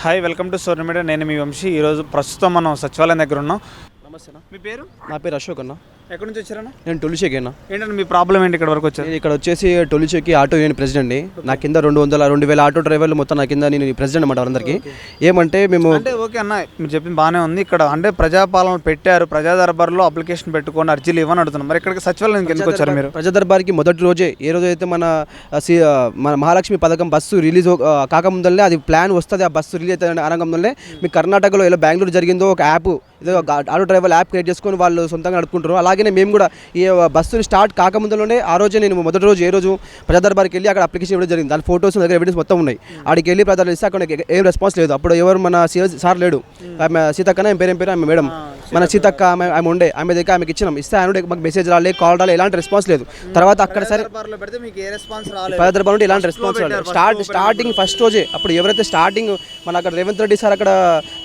Hi welcome to Swarna media నేను మీ వంశీ. ఈరోజు ప్రస్తుతం మనం సచివాలయం దగ్గర ఉన్నాం. నమస్తే అన్న మీ పేరు? నా పేరు అశోక్ అన్న. ఎక్కడి నుంచి వచ్చారన్నా? నేను టొలిచేకి అన్న. ఏంటంటే మీ ప్రాబ్లం ఏంటి ఇక్కడ వరకు వచ్చారు? ఇక్కడ వచ్చేసి టొలిచేకి ఆటో యూనియన్ ప్రెసిడెంట్ని నా. కింద రెండు వందల రెండు వేల ఆటో డ్రైవర్లు మొత్తం నా కింద నేను ప్రెసిడెంట్ అన్నమాట వాళ్ళందరికీ ఏమంటే మేము అంటే ఓకే అన్న మీరు చెప్పింది బాగానే ఉంది. ఇక్కడ అంటే ప్రజాపాలన పెట్టారు ప్రజా దర్బార్లో అప్లికేషన్ పెట్టుకొని అర్జీలు ఇవ్వని అడుగుతున్నాం. మరి ఇక్కడికి సచివాలయం ఎందుకు వచ్చారు మీరు? ప్రజా దర్బార్కి మొదటి రోజే ఏ రోజు అయితే మన మన మహాలక్ష్మి పథకం బస్సు రిలీజ్ కాకముందలే అది ప్లాన్ వస్తుంది ఆ బస్సు రిలీజ్ అయితే అనగంలోనే మీ కర్ణాటకలో ఇలా బెంగళూరు జరిగిందో ఒక యాప్ ఏదో ఆటో డ్రైవర్ యాప్ క్రియేట్ చేసుకొని వాళ్ళు సొంతంగా నడుపుకుంటారు. అలాగే మేము కూడా ఈ బస్సు స్టార్ట్ కాకముందులోనే ఆ రోజే నేను మొదటి రోజు ఏ రోజు ప్రజా దర్బార్కి వెళ్ళి అక్కడ అప్లికేషన్ ఇవ్వడం జరిగింది. దాని ఫోటోస్ దగ్గర ఎవిడెన్స్ మొత్తం ఉన్నాయి. ఆడికి వెళ్ళి ప్రజలు ఇస్తే అక్కడ ఏం రెస్పాన్స్ లేదు. అప్పుడు ఎవరు మన సీఎస్ సార్ లేడు. ఆమె సీతక్కన ఆమె పేరు ఏం పేరు? ఆమె మేడం. మన సీతక్క ఆమె ఆమె ఉండే ఆమె దగ్గర ఆమెకి ఇచ్చినాం. ఇస్తే ఆయన మాకు మెసేజ్ రాలే కాల్ రాలే ఎలాంటి రెస్పాన్స్ లేదు. తర్వాత అక్కడ సరే దర్బార్లో పెడితే మీకు ఏ రెస్పాన్స్ ప్రజా దర్బార్ నుండి ఎలాంటి రెస్పాన్స్ రాలేదు. స్టార్ట్ స్టార్టింగ్ ఫస్ట్ రోజే అప్పుడు ఎవరైతే స్టార్టింగ్ మన అక్కడ రేవంత్ రెడ్డి సార్ అక్కడ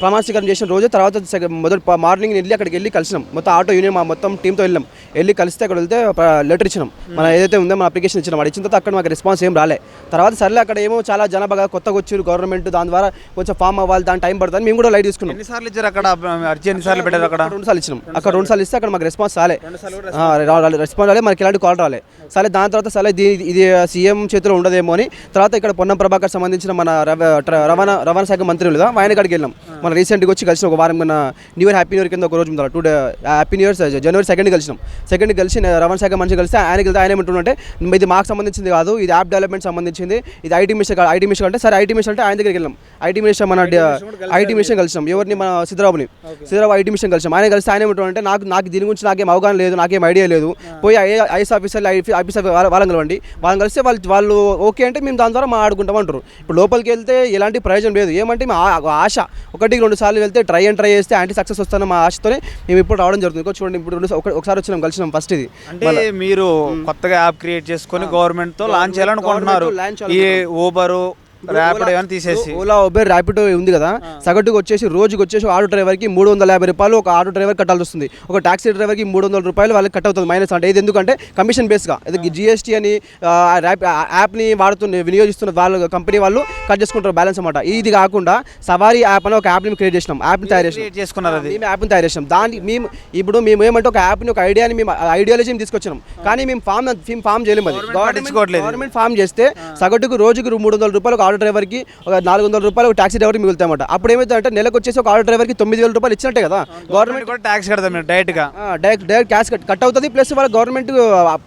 ప్రమాణ స్వీకారం చేసిన రోజే తర్వాత మొదటి మార్నింగ్ వెళ్ళి అక్కడికి వెళ్ళి కలిసినాం. మొత్తం ఆటో యూనియన్ మా మొత్తం టీంతో వెళ్ళాం వెళ్ళి కలిస్తే అక్కడ వెళ్తే లెటర్ ఇచ్చినాం. మన ఏదైతే ఉందో మన అప్లికేషన్ ఇచ్చినాం. అది ఇచ్చిన తర్వాత అక్కడ మాకు రెస్పాన్స్ ఏం రాలే. తర్వాత సర్లే అక్కడ ఏమో చాలా జనాభా కొత్తగా వచ్చారు గవర్నమెంట్ దాని ద్వారా కొంచెం ఫామ్ అవ్వాలి దాని టైం పడుతుంది మేము కూడా లైట్ తీసుకున్నాం. ఎన్నిసార్లు ఇచ్చారు అక్కడ? అర్జీ ఎన్నిసార్లు పెట్టారు? అక్కడ? రెండు సార్లు ఇచ్చినాం. అక్కడ రెండు సార్లు. ఇస్తే అక్కడ మాకు రెస్పాన్స్ రాలే. రెస్పాన్స్ రాలే. మనకి ఎలాంటి కాల్ రాలే. సరే దాని తర్వాత సరే ఇది ఇది సీఎం చేతిలో ఉండదేమో అని తర్వాత ఇక్కడ పొన్నం ప్రభాకర్ సంబంధించిన మన రవాణా రవాణా శాఖ మంత్రి లేదా ఆయన కాడికి వెళ్ళాం. మన రీసెంట్గా వచ్చి కలిసి ఒక వారం మన new year happy new year కింద ఒక రోజు today happy new year జనవరి సెకండ్ కలిసినాం. సెకండ్ కలిసి రవాణా శాఖ మనిషి కలిస్తే ఆయనకి వెళ్తే ఆయన ఏమంటుండే ఇది మాకు సంబంధించింది కాదు ఇది యాప్ డెవలప్మెంట్ సంబంధించింది ఇది ఐటీ మిషన్ ఐటీ మిషన్ అంటే సరే ఐటీ మిషన్ అంటే ఆయన దగ్గరికి వెళ్ళాం. ఐటీ మిషన్ మన ఐటీ మిషన్ కలిసాం ఎవరిని? మన సిద్ధరాబుని సిద్ధరాబు ఐటీ మిషన్ కలిసాం ఆయన కలిసి ఆయన ఏమంటారు నాకు నాకు దీని గురించి నాకేం అవగాహన లేదు నాకేం ఐడియా లేదు. పోయి ఐఎస్ ఆఫీసర్ ఆఫీసర్ వాళ్ళని కలవండి. వాళ్ళని కలిస్తే వాళ్ళు వాళ్ళు ఓకే అంటే మేము దాని ద్వారా మాట్లాడుకుంటాం అంటారు. ఇప్పుడు లోపలికి వెళ్తే ఎలాంటి ప్రయోజనం లేదు. ఏమంటే మా ఆశ ఒకటి రెండు సార్లు వెళ్తే ట్రై అండ్ ట్రై చేస్తే యాంటీ సక్సెస్ వస్తాను మా ఆశతోనే మేము ఇప్పుడు రావడం జరుగుతుంది. చూడండి ఇప్పుడు రెండు ఒకసారి వచ్చినాం కలిసినాం ఫస్ట్ ఇది. అంటే మీరు కొత్తగా యాప్ క్రియేట్ చేసుకొని గవర్నమెంట్తో లాంచ్ చేయాలనుకుంటున్నారు. ఈ ఊబరు ర్యాపిడ్ ఏమైనా తీసేసి. ఓలా ఉబేర్ ర్యాపిడో ఉంది కదా సగటుకు వచ్చేసి రోజుకి వచ్చేసి ఆటో డ్రైవర్కి మూడు వందల యాభై రూపాయలు ఒక ఆటో డ్రైవర్ కట్టాల్సి వస్తుంది. ఒక టాక్సీ డ్రైవర్కి మూడు వందల రూపాయలు వాళ్ళకి కట్ అవుతుంది మైనస్ అంటే. ఇది ఎందుకంటే కమిషన్ బేస్గా ఇది జిఎస్టీ అని యాప్ని వాడుతున్న వినియోగిస్తున్న వాళ్ళ కంపెనీ వాళ్ళు కట్ చేసుకుంటారు బ్యాలెన్స్ అనమాట ఇది కాకుండా సవారీ యాప్ అని ఒక యాప్ని క్రియేట్ చేసినాం. యాప్ని తయారు చేసినాం. చేసుకున్నారు అది? మేము యాప్ని తయారు చేసాం దాన్ని మేము ఇప్పుడు మేము ఏమంటే ఒక యాప్ని ఒక ఐడియాని మేము ఐడియాలజీ తీసుకొచ్చినాం. కానీ మేము ఫామ్ ఫామ్ చేయలేము అది. గవర్నమెంట్ ఫామ్ చేస్తే సగటుకు రోజుకు మూడు వందల రూపాయలు ఆటో డ్రైవర్కి ఒక నాలుగు వందల రూపాయలు ఒక టాక్సీ డ్రైవర్కి మిగులుతాయన్నమాట. అప్పుడు ఏమవుతుందంటే నెలకు వచ్చేసి ఒక ఆటో డ్రైవర్కి తొమ్మిది వేల రూపాయలు ఇచ్చినట్టే కదా. గవర్నమెంట్ కూడా ట్యాక్స్ కడతాం మీరు direct direct cash cut cut అవుతుంది. ప్లస్ వాళ్ళ గవర్నమెంట్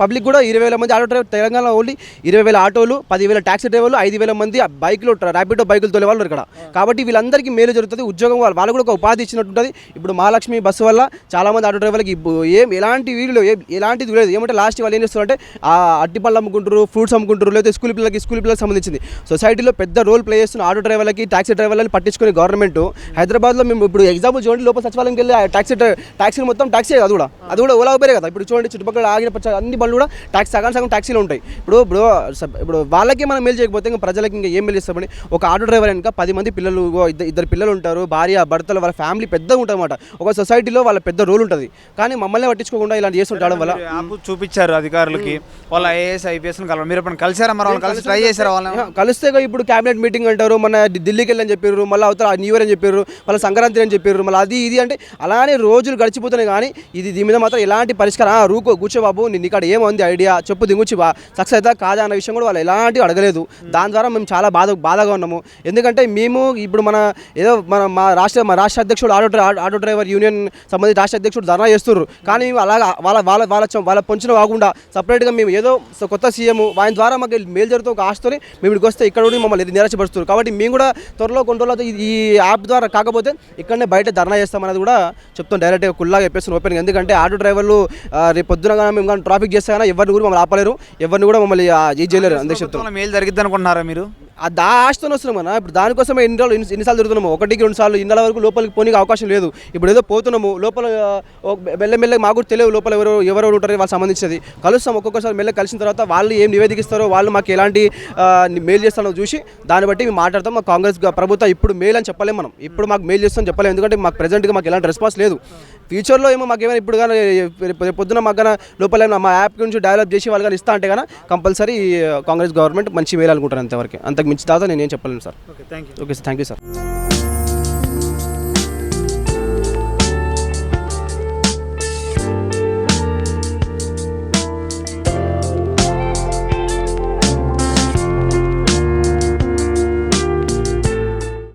పబ్లిక్ కూడా ఇరవై వేల మంది ఆటో డ్రైవర్ తెలంగాణ ఓన్లీ ఇరవై వేల ఆటోలు పదివేల టాక్సీ డ్రైవర్లు ఐదు వేల మంది బైక్లు ర్యాపిడో బైకులు తోలే వాళ్ళు ఇక్కడ. కాబట్టి వీళ్ళందరికీ మేలు జరుగుతుంది. ఉద్యోగం వాళ్ళు వాళ్ళు కూడా ఒక ఉపాధి ఇచ్చినట్టుంటుంది. ఇప్పుడు మహాలక్ష్మి బస్సు వల్ల చాలా మంది ఆటో డ్రైవర్లకి ఏం ఎలాంటి వీళ్ళు ఏం ఎలాంటిది లేదు. ఏమంటే లాస్ట్ వాళ్ళు ఏం చేస్తారంటే ఆ అట్టి పళ్ళు అమ్ముకుంటారు ఫ్రూట్స్ అమ్ముకుంటారు లేదా స్కూల్ పిల్లలకి స్కూల్ పిల్లలకి సంబంధించింది. సొసైటీలో పెద్ద రోల్ ప్లే చేస్తున్న ఆటో డ్రైవర్లకి టాక్సీ డ్రైవర్లని పట్టించుకునే గవర్నమెంట్ హైదరాబాద్లో మేము ఇప్పుడు ఎగ్జాంపుల్ చూడండి లోపల సచివాలయంకి వెళ్ళి టాక్సీ టాక్సీ మొత్తం టాక్సీ అది కూడా. అది కూడా ఓలా ఉబేరే కదా. ఇప్పుడు చూడండి చుట్టుపక్కల ఆగిన పచ్చ- అన్ని బండ్లు కూడా టాక్సీ సగం సగం టాక్సీలు ఉంటాయి. ఇప్పుడు ఇప్పుడు ఇప్పుడు వాళ్ళకి మనం మేలు చేయకపోతే ఇంకా ప్రజలకి ఇంకా ఏం మేలు చేస్తామని ఒక ఆటో డ్రైవర్ వెనక పది మంది పిల్లలు ఇద్దరు పిల్లలు ఉంటారు భార్య భర్తలు వాళ్ళ ఫ్యామిలీ పెద్దగా ఉంటుంది అనమాట ఒక సొసైటీలో వాళ్ళ పెద్ద రోల్ ఉంటుంది. కానీ మమ్మల్ని పట్టించుకోకుండా ఇలాంటి చేస్తుండడం వల్ల చూపించారు అధికారులకి. వాళ్ళ ఐఏఎస్ ఐపీఎస్ మీరు ఇప్పుడు కలిసారా మరి? వాళ్ళని కలిసి ట్రై చేశారా వాళ్ళని? కలిస్తే ఇక ఇప్పుడు క్యాబినెట్ మీటింగ్ అంటారు మన ఢిల్లీకి వెళ్ళని చెప్పారు మళ్ళీ అవతల న్యూ ఇయర్ అని చెప్పారు మళ్ళీ సంక్రాంతి అని చెప్పారు మళ్ళీ అది ఇది అంటే అలానే రోజులు గడిచిపోతున్నాయి కానీ ఇది దీని మీద మాత్రం ఎలాంటి పరిష్కారం? ఆ, రూకో కూర్చో బాబు నీ ఇక్కడ ఏముంది ఐడియా చెప్పు దిగుచ్చి బా. సక్సెస్ అవుతా కాదా అన్న విషయం కూడా వాళ్ళు ఎలాంటి అడగలేదు. దాని ద్వారా మేము చాలా బాధ బాధగా ఉన్నాము. ఎందుకంటే మేము ఇప్పుడు మన ఏదో మన మా రాష్ట్ర మా రాష్ట్ర అధ్యక్షుడు ఆటో ఆటో డ్రైవర్ యూనియన్ సంబంధించి రాష్ట్ర అధ్యక్షుడు ధర్నా చేస్తున్నారు కానీ మేము అలాగా వాళ్ళ వాళ్ళ వాళ్ళ వాళ్ళ పొంచిన కాకుండా సపరేట్గా మేము ఏదో కొత్త సీఎం ఆయన ద్వారా మాకు మేలు జరుగుతూ ఒక ఆశతోనే మేము ఇక్కడికి వస్తే ఇక్కడ కూడా మమ్మల్ని నిరాశపరుస్తారు కాబట్టి మేము కూడా త్వరలో కొన్ని రోజులతో ఈ- యాప్ ద్వారా కాకపోతే ఇక్కడనే బయట ధర్నా చేస్తామన్నది కూడా చెప్తాం డైరెక్ట్గా కుల్లాగా చెప్పేస్తాను ఓపెన్గా ఎందుకంటే ఆటో డ్రైవర్లు రేపు పొద్దున కానీ మేము కానీ ట్రాఫిక్ చేస్తే కానీ ఎవరిని కూడా మమ్మల్ని ఆపలేరు. ఎవరిని కూడా మమ్మల్ని ఈ ఇది చేయలేరు. అందుకే చెప్తాం మేలు జరిగిద్ది అనుకుంటున్నారా మీరు? ఆ దా ఆశతో వస్తున్నాం మన ఇప్పుడు దానికోసమే ఎన్ని రోజులు ఎన్ని- ఎన్నిసార్లు తిరుగుతున్నాము ఒకటికి రెండు సార్లు ఇన్నల వరకు లోపలికి పోనీకి అవకాశం లేదు. ఇప్పుడు ఏదో పోతున్నాము లోపల ఆ, ఓ మెల్లమెల్ల మాకు కూడా తెలియదు లోపల ఎవరు ఎవరెవరు ఉంటారో వాళ్ళకి సంబంధించినది. కలుస్తాం ఒక్కొక్కసారి మెల్ల కలిసిన తర్వాత వాళ్ళు ఏం నివేదికిస్తారో వాళ్ళు మాకు ఎలాంటి మెయిల్ మేలు చేస్తారో చూసి దాన్ని బట్టి మేము మాట్లాడతాం. మా కాంగ్రెస్ ప్రభుత్వం ఇప్పుడు మేలు అని చెప్పలేము మనం. ఇప్పుడు మాకు మేలు చేస్తాం చెప్పలేము ఎందుకంటే మాకు ప్రెజెంట్గా మాకు ఎలాంటి రెస్పాన్స్ లేదు. ఫ్యూచర్లో ఏమో మాకు ఏమైనా ఇప్పుడు కానీ రేపు పొద్దున మాకు కానీ లోపల ఏమైనా మా యాప్ గురించి డెవలప్ చేసి వాళ్ళు కానీ ఇస్తా అంటే కానీ కంపల్సరీ కాంగ్రెస్ గవర్నమెంట్ మంచి మేలు అనుకుంటారు అంతవరకు. అంతకు మించి తర్వాత నేను చెప్పలేను sir. Okay sir thank you sir